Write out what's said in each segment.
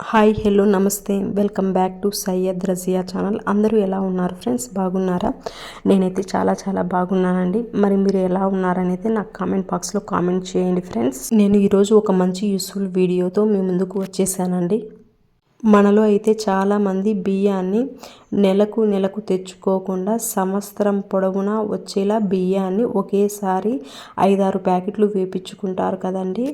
Hi hello నమస్తే. Welcome back to Syed Razia channel. అందరూ ఎలా ఉన్నారు ఫ్రెండ్స్? బాగున్నారా? నేనైతే చాలా చాలా బాగున్నానండి. మరి మీరు ఎలా ఉన్నారనైతే నాకు కామెంట్ బాక్స్లో కామెంట్ చేయండి ఫ్రెండ్స్. నేను ఈరోజు ఒక మంచి యూస్ఫుల్ వీడియోతో మీ ముందుకు వచ్చేసానండి. మనలో అయితే చాలామంది బియ్యాన్ని నెలకు నెలకు తెచ్చుకోకుండా సంవత్సరం పొడవునా వచ్చేలా బియ్యాన్ని ఒకేసారి ఐదారు ప్యాకెట్లు వేపించుకుంటారు కదండి.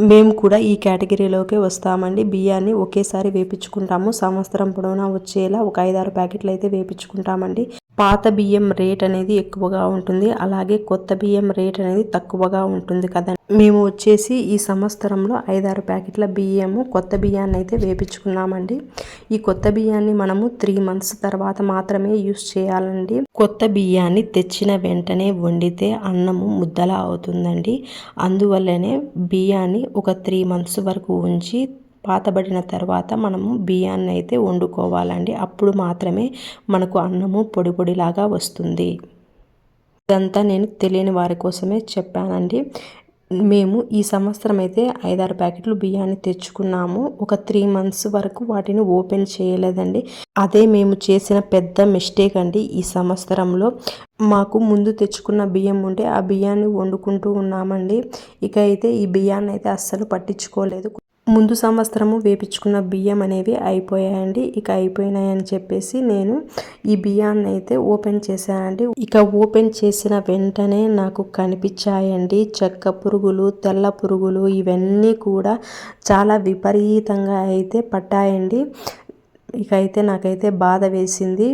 మేము కూడా ఈ కేటగిరీలోకి వస్తామండి. బియ్యాన్ని ఒకేసారి వేపించుకుంటాము. సంవత్సరం పొడవునా వచ్చేలా ఒక ఐదారు ప్యాకెట్లు అయితే వేపించుకుంటామండి. పాత బియ్యం రేట్ అనేది ఎక్కువగా ఉంటుంది. అలాగే కొత్త బియ్యం రేట్ అనేది తక్కువగా ఉంటుంది కదా. మేము వచ్చేసి ఈ సంవత్సరంలో ఐదారు ప్యాకెట్ల బియ్యము కొత్త బియ్యాన్ని అయితే వేపించుకున్నామండి. ఈ కొత్త బియ్యాన్ని మనము త్రీ మంత్స్ తర్వాత మాత్రమే యూస్ చేయాలండి. కొత్త బియ్యాన్ని తెచ్చిన వెంటనే వండితే అన్నము ముద్దలా అవుతుందండి. అందువల్లనే బియ్యాన్ని ఒక త్రీ మంత్స్ వరకు ఉంచి పాతబడిన తర్వాత మనము బియ్యాన్ని అయితే వండుకోవాలండి. అప్పుడు మాత్రమే మనకు అన్నము పొడి పొడిలాగా వస్తుంది. ఇదంతా నేను తెలియని వారి కోసమే చెప్పానండి. మేము ఈ సంవత్సరం అయితే ఐదారు ప్యాకెట్లు బియ్యాన్ని తెచ్చుకున్నాము. ఒక త్రీ మంత్స్ వరకు వాటిని ఓపెన్ చేయలేదండి. అదే మేము చేసిన పెద్ద మిస్టేక్ అండి. ఈ సంవత్సరంలో మాకు ముందు తెచ్చుకున్న బియ్యం ఉంటే ఆ బియ్యాన్ని వండుకుంటూ ఉన్నామండి. ఇక అయితే ఈ బియ్యాన్ని అయితే అస్సలు పట్టించుకోలేదు. ముందు సంవత్సరము వేపించుకున్న బియ్యం అనేవి అయిపోయాయండి. ఇక అయిపోయినాయని చెప్పేసి నేను ఈ బియ్యాన్ని అయితే ఓపెన్ చేశానండి. ఇక ఓపెన్ చేసిన వెంటనే నాకు కనిపించాయండి. చెక్క పురుగులు తెల్ల పురుగులు ఇవన్నీ కూడా చాలా విపరీతంగా అయితే పట్టాయండి. ఇక అయితే నాకైతే బాధ వేసింది.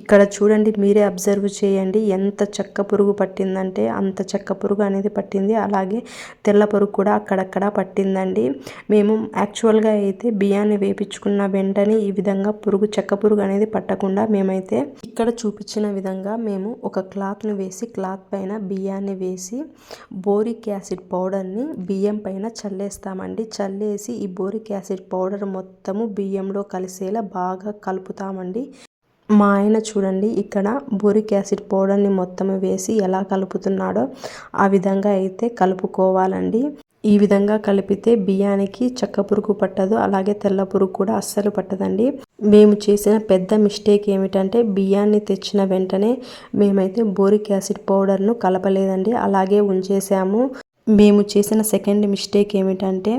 ఇక్కడ చూడండి మీరే అబ్జర్వ్ చేయండి. ఎంత చెక్క పురుగు పట్టిందంటే అంత చెక్క పురుగు అనేది పట్టింది. అలాగే తెల్ల పురుగు కూడా అక్కడక్కడ పట్టిందండి. మేము యాక్చువల్గా అయితే బియ్యాన్ని వేపించుకున్న వెంటనే ఈ విధంగా పురుగు చెక్క పురుగు అనేది పట్టకుండా మేమైతే ఇక్కడ చూపించిన విధంగా మేము ఒక క్లాత్ను వేసి క్లాత్ పైన బియ్యాన్ని వేసి బోరిక్ యాసిడ్ పౌడర్ని బియ్యం పైన చల్లేస్తామండి. చల్లేసి ఈ బోరిక్ యాసిడ్ పౌడర్ మొత్తము బియ్యంలో కలిసేలా బాగా కలుపుతామండి. మా ఆయన చూడండి ఇక్కడ బోరిక్ యాసిడ్ పౌడర్ని మొత్తం వేసి ఎలా కలుపుతున్నాడో ఆ విధంగా అయితే కలుపుకోవాలండి. ఈ విధంగా కలిపితే బియ్యానికి చెక్క పురుగు పట్టదు అలాగే తెల్ల పురుగు కూడా అస్సలు పట్టదండి. మేము చేసిన పెద్ద మిస్టేక్ ఏమిటంటే బియ్యాన్ని తెచ్చిన వెంటనే మేమైతే బోరిక్ యాసిడ్ పౌడర్ను కలపలేదండి అలాగే ఉంచేసాము. మేము చేసిన సెకండ్ మిస్టేక్ ఏమిటంటే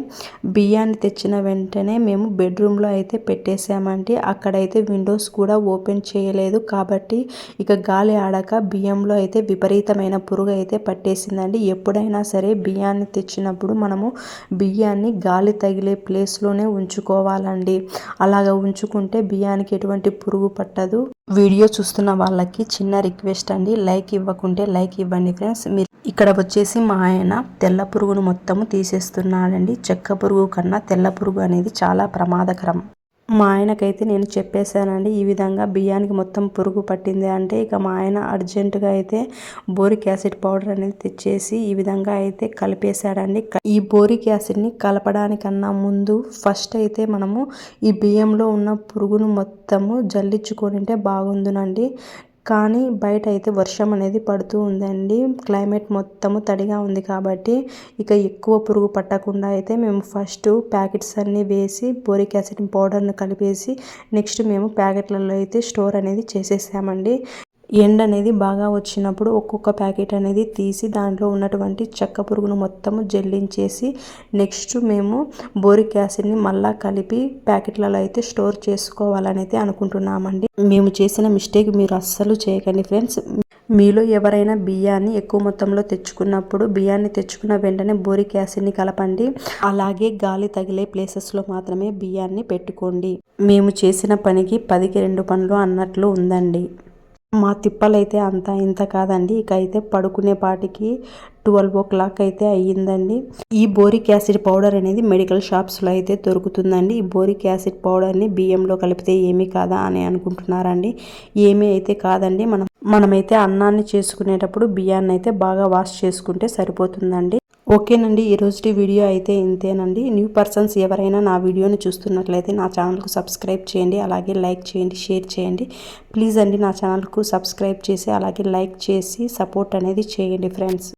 బియ్యాన్ని తెచ్చిన వెంటనే మేము బెడ్రూమ్లో అయితే పెట్టేసామంటే అక్కడైతే విండోస్ కూడా ఓపెన్ చేయలేదు కాబట్టి ఇక గాలి ఆడక బియ్యంలో అయితే విపరీతమైన పురుగు అయితే పట్టేసిందండి. ఎప్పుడైనా సరే బియ్యాన్ని తెచ్చినప్పుడు మనము బియ్యాన్ని గాలి తగిలే ప్లేస్లోనే ఉంచుకోవాలండి. అలాగ ఉంచుకుంటే బియ్యానికి ఎటువంటి పురుగు పట్టదు. వీడియో చూస్తున్న వాళ్ళకి చిన్న రిక్వెస్ట్ అండి. లైక్ ఇవ్వకుంటే లైక్ ఇవ్వండి ఫ్రెండ్స్. మీరు ఇక్కడ వచ్చేసి మా ఆయన తెల్ల పురుగును మొత్తము తీసేస్తున్నాడండి. చెక్క పురుగు కన్నా తెల్ల పురుగు అనేది చాలా ప్రమాదకరం. మా ఆయనకైతే నేను చెప్పేశానండి ఈ విధంగా బియ్యానికి మొత్తం పురుగు పట్టింది అంటే ఇక మా ఆయన అర్జెంటుగా అయితే బోరిక్ యాసిడ్ పౌడర్ అనేది తెచ్చేసి ఈ విధంగా అయితే కలిపేశాడండి. ఈ బోరిక్ యాసిడ్ని కలపడానికన్నా ముందు ఫస్ట్ అయితే మనము ఈ బియ్యంలో ఉన్న పురుగును మొత్తము జల్లించుకొని బాగుందునండి కానీ బయట అయితే వర్షం అనేది పడుతూ ఉందండి. క్లైమేట్ మొత్తము తడిగా ఉంది కాబట్టి ఇక ఎక్కువ పురుగు పట్టకుండా అయితే మేము ఫస్ట్ ప్యాకెట్స్ అన్నీ వేసి బోరిక్ యాసిడ్ పౌడర్ను కలిపేసి నెక్స్ట్ మేము ప్యాకెట్లలో అయితే స్టోర్ అనేది చేసేసామండి. ఎండ అనేది బాగా వచ్చినప్పుడు ఒక్కొక్క ప్యాకెట్ అనేది తీసి దాంట్లో ఉన్నటువంటి చెక్క పురుగును మొత్తము జల్లించేసి నెక్స్ట్ మేము బోరిక్ యాసిడ్ని మళ్ళా కలిపి ప్యాకెట్లలో అయితే స్టోర్ చేసుకోవాలని అయితే అనుకుంటున్నామండి. మేము చేసిన మిస్టేక్ మీరు అస్సలు చేయకండి ఫ్రెండ్స్. మీలో ఎవరైనా బియ్యాన్ని ఎక్కువ మొత్తంలో తెచ్చుకున్నప్పుడు బియ్యాన్ని తెచ్చుకున్న వెంటనే బోరిక్ యాసిడ్ని కలపండి. అలాగే గాలి తగిలే ప్లేసెస్లో మాత్రమే బియ్యాన్ని పెట్టుకోండి. మేము చేసిన పనికి పదికి రెండు పనులు అన్నట్లు ఉందండి. మా తిప్పలైతే అంత ఇంత కాదండి. ఇక అయితే పడుకునే పాటికి ట్వెల్వ్ ఓ క్లాక్ అయితే అయ్యిందండి. ఈ బోరిక్ యాసిడ్ పౌడర్ అనేది మెడికల్ షాప్స్లో అయితే దొరుకుతుందండి. ఈ బోరిక్ యాసిడ్ పౌడర్ని బియ్యంలో కలిపితే ఏమీ కాదా అని అనుకుంటున్నారండి. ఏమీ అయితే కాదండి. మనం మనమైతే అన్నాన్ని చేసుకునేటప్పుడు బియ్యాన్ని అయితే బాగా వాష్ చేసుకుంటే సరిపోతుందండి. ఓకేనండి ఈరోజుటి వీడియో అయితే ఇంతేనండి. న్యూ పర్సన్స్ ఎవరైనా నా వీడియోని చూస్తున్నట్లయితే నా ఛానల్కు సబ్స్క్రైబ్ చేయండి అలాగే లైక్ చేయండి షేర్ చేయండి. ప్లీజ్ అండి నా ఛానల్కు సబ్స్క్రైబ్ చేసి అలాగే లైక్ చేసి సపోర్ట్ అనేది చేయండి ఫ్రెండ్స్.